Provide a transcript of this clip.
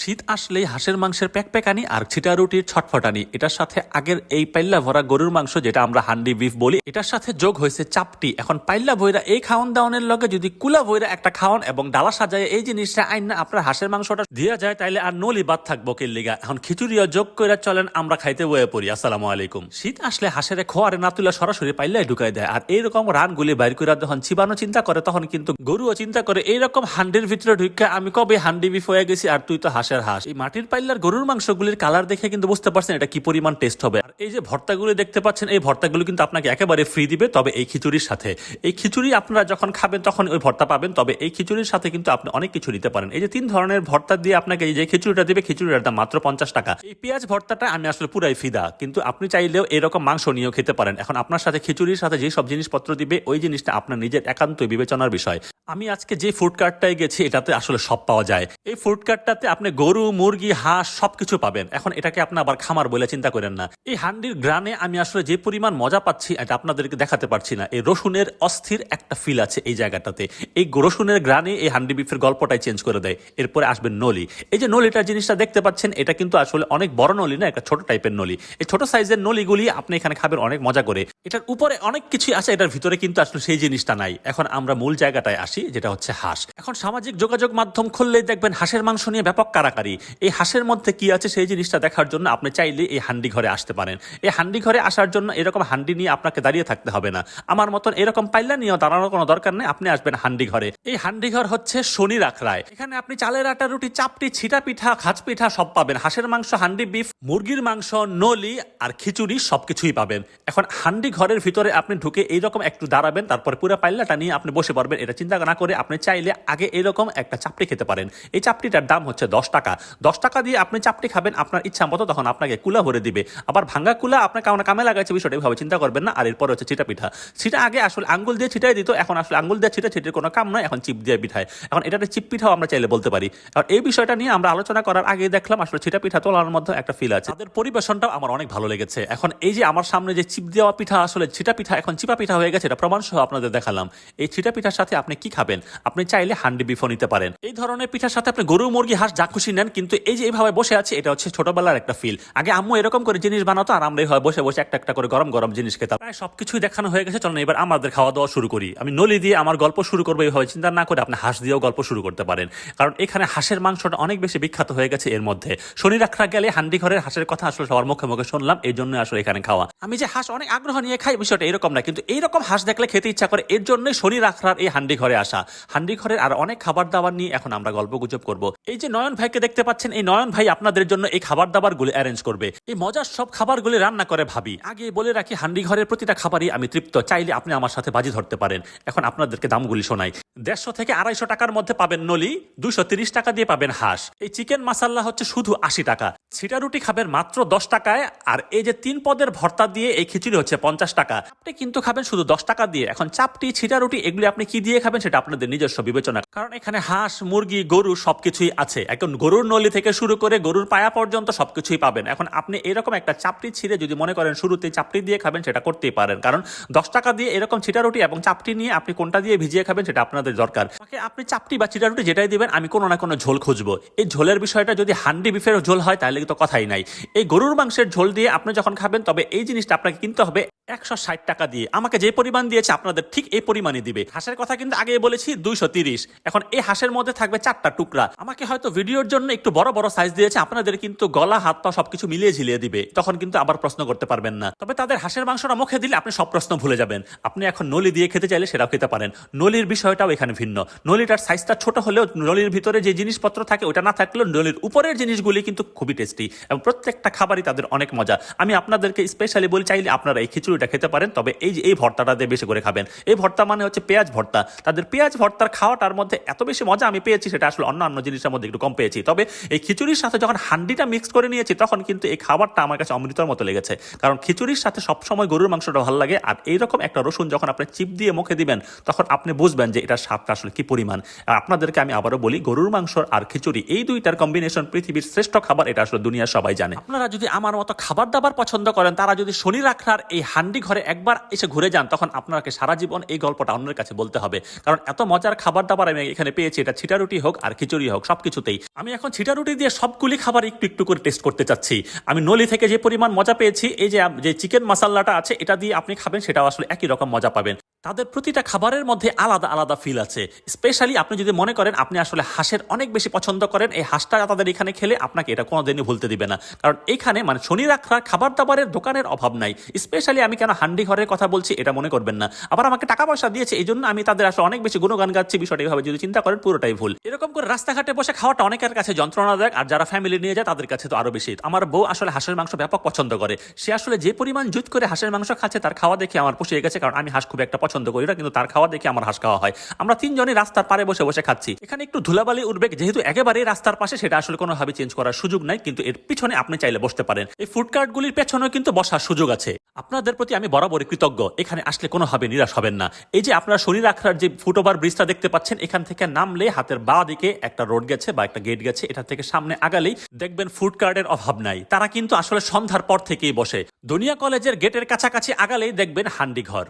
শীত আসলেই হাঁসের মাংসের প্যাকপ্যাকানি আর ছিটা রুটির ছটফটানি। এটার সাথে আগের এই পাল্লা ভরা গরুর মাংস, যেটা আমরা হান্ডি বিফ বলি, এটার সাথে যোগ হয়েছে চাপটি। এখন পাল্লা ভৈরা এই খাওয়ান দাওয়ানের লগে যদি কুলা ভৈরা একটা খাওয়ান এবং ডালা সাজায় এই জিনিসটা আইন না, আপনার হাঁসের মাংসটা দেওয়া যায়, তাইলে আর নলি বাদ থাকব লিগা। এখন খিচুড়িও যোগ করে চলেন, আমরা খাইতে বয়ে পড়ি। আসসালামু আলাইকুম। শীত আসলে হাঁসের খোয়ারে না তুলে সরাসরি পাল্লাই ঢুকাই দেয়, আর এইরকম রানগুলি বাইর করে যখন চিবানো চিন্তা করে, তখন কিন্তু গরুও চিন্তা করে, এইরকম হান্ডির ভিতরে ঢুকে আমি কবে হান্ডি বিফ হয়ে গেছি, আর তুই তো হাঁসের হাঁস। এই মাটির পাল্লার গরুর মাংসগুলির কালার দেখে কিন্তু বুঝতে পারছেন এটা কি পরিমাণ টেস্ট হবে। আর এই যে ভর্তাগুলি দেখতে পাচ্ছেন, এই ভর্তাগুলো কিন্তু আপনাকে একেবারে ফ্রি দিবে, তবে এই খিচুড়ির সাথে। এই খিচুড়ি আপনারা যখন খাবেন, তখন ওই ভর্তা পাবেন, তবে এই খিচুড়ির সাথে কিন্তু আপনি অনেক কিছু নিতে পারেন। এই যে তিন ধরনের ভর্তা দিয়ে আপনাকে এই যে খিচুড়িটা দিবে, খিচুড়ির দাম মাত্র পঞ্চাশ টাকা। এই পেঁয়াজ ভর্তাটা আমি আসলে পুরাই ফিদা, কিন্তু আপনি চাইলেও এরকম মাংস নিয়েও খেতে পারেন। এখন আপনার সাথে খিচুড়ির সাথে যে সব জিনিসপত্র দিবে, ওই জিনিসটা আপনার নিজের একান্তই বিবেচনার বিষয়। আমি আজকে যে ফুড কার্টটায় গেছি, এটাতে আসলে সব পাওয়া যায়। এই ফুড কার্টটাতে আপনি গরু, মুরগি, হাঁস সবকিছু পাবেন। এখন এটাকে আপনি আবার খামার বলে চিন্তা করেন না। এই হান্ডির গ্রানে আমি আসলে যে পরিমাণ মজা পাচ্ছি, এটা আপনাদেরকে দেখাতে পারছি না। এই রসুনের অস্থির একটা ফিল আছে এই জায়গাটাতে। এই রসুনের গ্রানে এই হান্ডি বিফের গল্পটাই চেঞ্জ করে দেয়। এরপরে আসবেন নলি। এই যে নলিটার জিনিসটা দেখতে পাচ্ছেন, এটা কিন্তু আসলে অনেক বড় নলি না, একটা ছোট টাইপের নলি। এই ছোট সাইজের নলিগুলি আপনি এখানে খাবেন অনেক মজা করে। এটার উপরে অনেক কিছু আছে, এটার ভিতরে কিন্তু আসলে সেই জিনিসটা নাই। এখন আমরা মূল জায়গাটায় আসি, যেটা হচ্ছে হাঁস। এখন সামাজিক যোগাযোগ মাধ্যম খুললেই দেখবেন হাঁসের মাংস নিয়ে ব্যাপক কারাকারি এই হাঁসের মধ্যে কি আছে সেই জিনিসটা দেখার জন্য আপনি চাইলে এই হান্ডি ঘরে আসতে পারেন। এই হান্ডি ঘরে আসার জন্য এরকম হান্ডি নিয়ে আপনাকে দাঁড়িয়ে থাকতে হবে না। আমার মতন এরকম পাইলা নিয়েও দাঁড়ানোর কোনো দরকার নেই, আপনি আসবেন হান্ডি ঘরে। এই হান্ডি ঘর হচ্ছে শনি রাখরায় এখানে আপনি চালের আটা, রুটি, চাপটি, ছিটা পিঠা খাজ পিঠা সব পাবেন। হাঁসের মাংস, হান্ডি বিফ, মুরগির মাংস, নলি আর খিচুড়ি সবকিছুই পাবেন। এখন হান্ডি ঘরের ভিতরে আপনি ঢুকে এইরকম একটু দাঁড়াবেন, তারপরে পুরো পাল্লাটা নিয়ে আপনি বসে পড়বেন। এটা চিন্তা না করে আপনি চাইলে আগে এরকম একটা চাপটি খেতে পারেন। এই চাপটিটার দাম হচ্ছে দশ টাকা। দশ টাকা দিয়ে আপনি চাপটি খাবেন আপনার ইচ্ছা মতো, তখন আপনাকে কুলা ভরে দিবে। আবার ভাঙ্গা কুলা আপনার কারণ কামে লাগাইছে বিষয়টা এভাবে চিন্তা করবেন না। আর এরপর হচ্ছে চিটা পিঠা। সেটা আগে আসলে আঙ্গুল দিয়ে ছিটাই দিত, এখন আসলে আঙ্গুল দিয়ে ছিটা ছিটির কোনো কাম নয় এখন চিপ দিয়ে পিঠায়। এখন এটা চিপ পিঠাও আমরা চাইলে বলতে পারি। আর এই বিষয়টা নিয়ে আমরা আলোচনা করার আগে দেখলাম আসলে ছিটা পিঠা তোলার মধ্যে একটা ফিল আছে। তাদের পরিবেশনটাও আমার অনেক ভালো লেগেছে। এখন এই যে আমার সামনে যে চিপ দেওয়া পিঠা, আসলে ছিটা পিঠা এখন চিপা পিঠা হয়ে গেছে, এটা প্রমাণ সহ আপনাদের দেখালাম। এই ছিটা পিঠার সাথে আপনি কি খাবেন? আপনি চাইলে হান্ডি বিফো নিতে পারেন। এই ধরনের পিঠার সাথে আপনি গরু, মুরগি, হাঁস যা খুশি নেন, কিন্তু এই যে এইভাবে বসে আছে, এটা হচ্ছে ছোটবেলার একটা ফিল আগে আম্মু এরকম করে জিনিস বানাতো, আর আমরা এইভাবে বসে বসে একটা একটা করে গরম গরম জিনিস খেতাম। প্রায় সবকিছুই দেখানো হয়ে গেছে, চলুন এবার আমাদের খাওয়া দাওয়া শুরু করি। আমি নলি দিয়ে আমার গল্প শুরু করব, এইভাবে চিন্তা না করে আপনি হাঁস দিয়েও গল্প শুরু করতে পারেন। কারণ এখানে হাঁসের মাংসটা অনেক বেশি বিখ্যাত হয়ে গেছে এর মধ্যে। শনি রাখা গেলে হান্ডি ঘরের হাঁসের কথা আসলে সবার মুখে মুখে শুনলাম, এই জন্য আসলে এখানে খাওয়া। আমি যে হাঁস অনেক আগ্রহ নিয়ে খাই, বিষয়টা এরকম না, কিন্তু এইরকম হাঁস দেখলে খেতে ইচ্ছা করে, এর জন্যই শনি রাখার এই হান্ডি ঘরে আসা। হান্ডি ঘরের আর অনেক খাবার দাবার নিয়ে এখন আমরা গল্প গুজব করব। এই যে নয়ন ভাইকে দেখতে পাচ্ছেন, এই নয়ন ভাই আপনাদের জন্য এই খাবার দাবার গুলি অ্যারেঞ্জ করবে। এই মজার সব খাবারগুলি রান্না করে ভাবি। আগে বলে রাখি, হান্ডি ঘরের প্রতিটা খাবারই আমি তৃপ্ত। চাইলে আপনি আমার সাথে বাজি ধরতে পারেন। এখন আপনাদেরকে দামগুলি শোনাই। দেড়শো থেকে আড়াইশো টাকার মধ্যে পাবেন নলি দুশো তিরিশ টাকা দিয়ে পাবেন হাঁস। এই চিকেন মাসাল্লা হচ্ছে শুধু আশি টাকা। ছিটা রুটি খাবেন মাত্র দশ টাকায়, আর এই যে তিন পদের ভর্তা দিয়ে এই খিচুড়ি হচ্ছে পঞ্চাশ টাকা। আপনি কিন্তু খাবেন শুধু দশ টাকা দিয়ে। এখন চাপটি, ছিটা রুটি, এগুলি আপনি কি দিয়ে খাবেন সেটা আপনাদের নিজস্ব বিবেচনা। কারণ এখানে হাঁস, মুরগি, গরু সবকিছুই আছে। এখন গরুর নলি থেকে শুরু করে গরুর পায়া পর্যন্ত সবকিছুই পাবেন। এখন আপনি এরকম একটা চাপটি ছিঁড়ে যদি মনে করেন শুরুতে চাপটি দিয়ে খাবেন, সেটা করতেই পারেন। কারণ দশ টাকা দিয়ে এরকম ছিটা রুটি এবং চাপটি নিয়ে আপনি কোনটা দিয়ে ভিজিয়ে খাবেন, সেটা আপনাদের দরকার। আমাকে আপনি চাপটি বা চিটা রুটি যেটাই দিবেন, আমি কোনো না কোনো ঝোল খুঁজবো। এই ঝোলের বিষয়টা যদি হান্ডি বিফের ঝোল হয়, তাহলে তো কথাই নাই। এই গরুর মাংসের ঝোল দিয়ে আপনি যখন খাবেন, তবে এই জিনিসটা আপনাকে কিনতে হবে একশো ষাট টাকা দিয়ে। আমাকে যে পরিমাণ দিয়েছে আপনাদের ঠিক এই পরিমাণই দিবে। হাঁসের কথা কিন্তু আগে বলেছি, দুইশো তিরিশ। এখন এই হাঁসের মধ্যে থাকবে চারটা টুকরা। আমাকে হয়তো ভিডিওর জন্য একটু বড় বড় সাইজ দিয়েছে, আপনাদের কিন্তু গলা, হাত, পা সবকিছু মিলিয়ে ঝিলিয়ে দিবে। তখন কিন্তু আবার প্রশ্ন করতে পারবেন না। তবে তাদের হাঁসের মাংসটা মুখে দিলে আপনি সব প্রশ্ন ভুলে যাবেন। আপনি এখন নলি দিয়ে খেতে চাইলে সেটাও খেতে পারেন। নলির বিষয়টাও এখানে ভিন্ন। নলিটার সাইজটা ছোট হলেও নলির ভিতরে যে জিনিসপত্র থাকে ওটা না থাকলেও নলির উপরের জিনিসগুলি কিন্তু খুবই টেস্টি এবং প্রত্যেকটা খাবারই তাদের অনেক মজা। আমি আপনাদেরকে স্পেশালি বলি, চাইলে আপনারা এই খিচুড়িটা খেতে পারেন, তবে এই যে, এই ভর্তাটা দিয়ে বেশি করে খাবেন। এই ভর্তা মানে হচ্ছে পেঁয়াজ ভর্তা। তাদের পেঁয়াজ ভর্তার খাওয়াটার মধ্যে এত বেশি মজা আমি পেয়েছি, সেটা আসলে অন্য অন্য জিনিসের মধ্যে একটু কম পেয়েছি। তবে এই খিচুড়ির সাথে যখন হান্ডিটা মিক্স করে নিয়েছি, তখন কিন্তু এই খাবারটা আমার কাছে অমৃতর মতো লেগেছে। কারণ খিচুড়ির সাথে সবসময় গরুর মাংসটা ভালো লাগে, আর এইরকম একটা রসুন যখন আপনি চিপ দিয়ে মুখে দিবেন, তখন আপনি বুঝবেন যে, এটার স্বাদটা আসলে কি পরিমাণ। আর আপনাদেরকে আমি আবারও বলি, গরুর মাংস আর খিচুড়ি, এই দুইটার কম্বিনেশন পৃথিবীর শ্রেষ্ঠ খাবার, এটা আসলে দুনিয়া সবাই জানে। আপনারা যদি আমার মতো খাবার দাবার পছন্দ করেন, তারা যদি শনি রাখার এই হান্ডি ঘরে একবার এসে ঘুরে যান, তখন আপনাকে সারা জীবন এই গল্পটা অন্যের কাছে বলতে হবে। কারণ এত মজার খাবার দাবার আমি এখানে পেয়েছি, এটা ছিটা রুটি হোক আর খিচুড়ি হোক সব কিছুতেই আমি এখন ছিটা রুটি দিয়ে সবগুলি খাবার একটু একটু করে টেস্ট করতে চাচ্ছি। আমি নলি থেকে যে পরিমাণ মজা পেয়েছি, এই যে যে চিকেন মশালাটা আছে, এটা দিয়ে আপনি খাবেন, সেটাও আসলে একই রকম মজা পাবেন। তাদের প্রতিটা খাবারের মধ্যে আলাদা আলাদা ফিল আছে। স্পেশালি আপনি যদি মনে করেন আপনি আসলে হাঁসের অনেক বেশি পছন্দ করেন, এই হাঁসটা তাদের এখানে খেলে আপনাকে এটা কোনোদিনই ভুলতে দিবে না। কারণ এখানে মানে শনি রাখার খাবার দাবারের দোকানের অভাব নাই। স্পেশালি আমি কেন হান্ডি ঘরের কথা বলছি এটা মনে করবেন না। আবার আমাকে টাকা পয়সা দিয়েছে এই জন্য আমি তাদের আসলে অনেক বেশি গুণগান গাচ্ছি, বিষয়টা এইভাবে যদি চিন্তা করেন পুরোটাই ভুল। এরকম করে রাস্তাঘাটে বসে খাওয়াটা অনেকের কাছে যন্ত্রণাদায়ক, আর যারা ফ্যামিলি নিয়ে যায় তাদের কাছে তো আরও বেশি। আমার বউ আসলে হাঁসের মাংস ব্যাপক পছন্দ করে। সে আসলে যে পরিমাণ জুত করে হাঁসের মাংস খাচ্ছে, তার খাওয়া দেখে আমার পুষিয়ে গেছে, কারণ আমি হাঁস খুব একটা পছন্দ করি না কিন্তু তার খাওয়া দেখে আমার হাঁস খাওয়া হয়। আমরা তিনজনই রাস্তার পারে বসে বসে খাচ্ছি। এখানে একটু ধুলাবালি উঠবে যেহেতু একেবারেই রাস্তার পাশে, সেটা আসলে কোনোভাবে চেঞ্জ করার সুযোগ নাই, কিন্তু এর পিছনে আপনি চাইলে বসতে পারেন। এই ফুড কার্টগুলির পেছনেও কিন্তু বসার সুযোগ আছে। আপনাদের প্রতি আমি বরাবরই কৃতজ্ঞ। এখানে আসলে কোনোভাবে নিরাশ হবেন না। এই যে আপনারা শরীর আখড়ার যে ফুটওভার ব্রিজটা দেখতে পাচ্ছেন, এখান থেকে নামলে হাতের বা দিকে একটা রোড গেছে বা একটা গেট গেছে, এটা থেকে সামনে আগালেই দেখবেন ফুড কার্টের অভাব নাই। তারা কিন্তু আসলে সন্ধ্যার পর থেকেই বসে। দুনিয়া কলেজের গেটের কাছাকাছি আগালেই দেখবেন হান্ডি ঘর।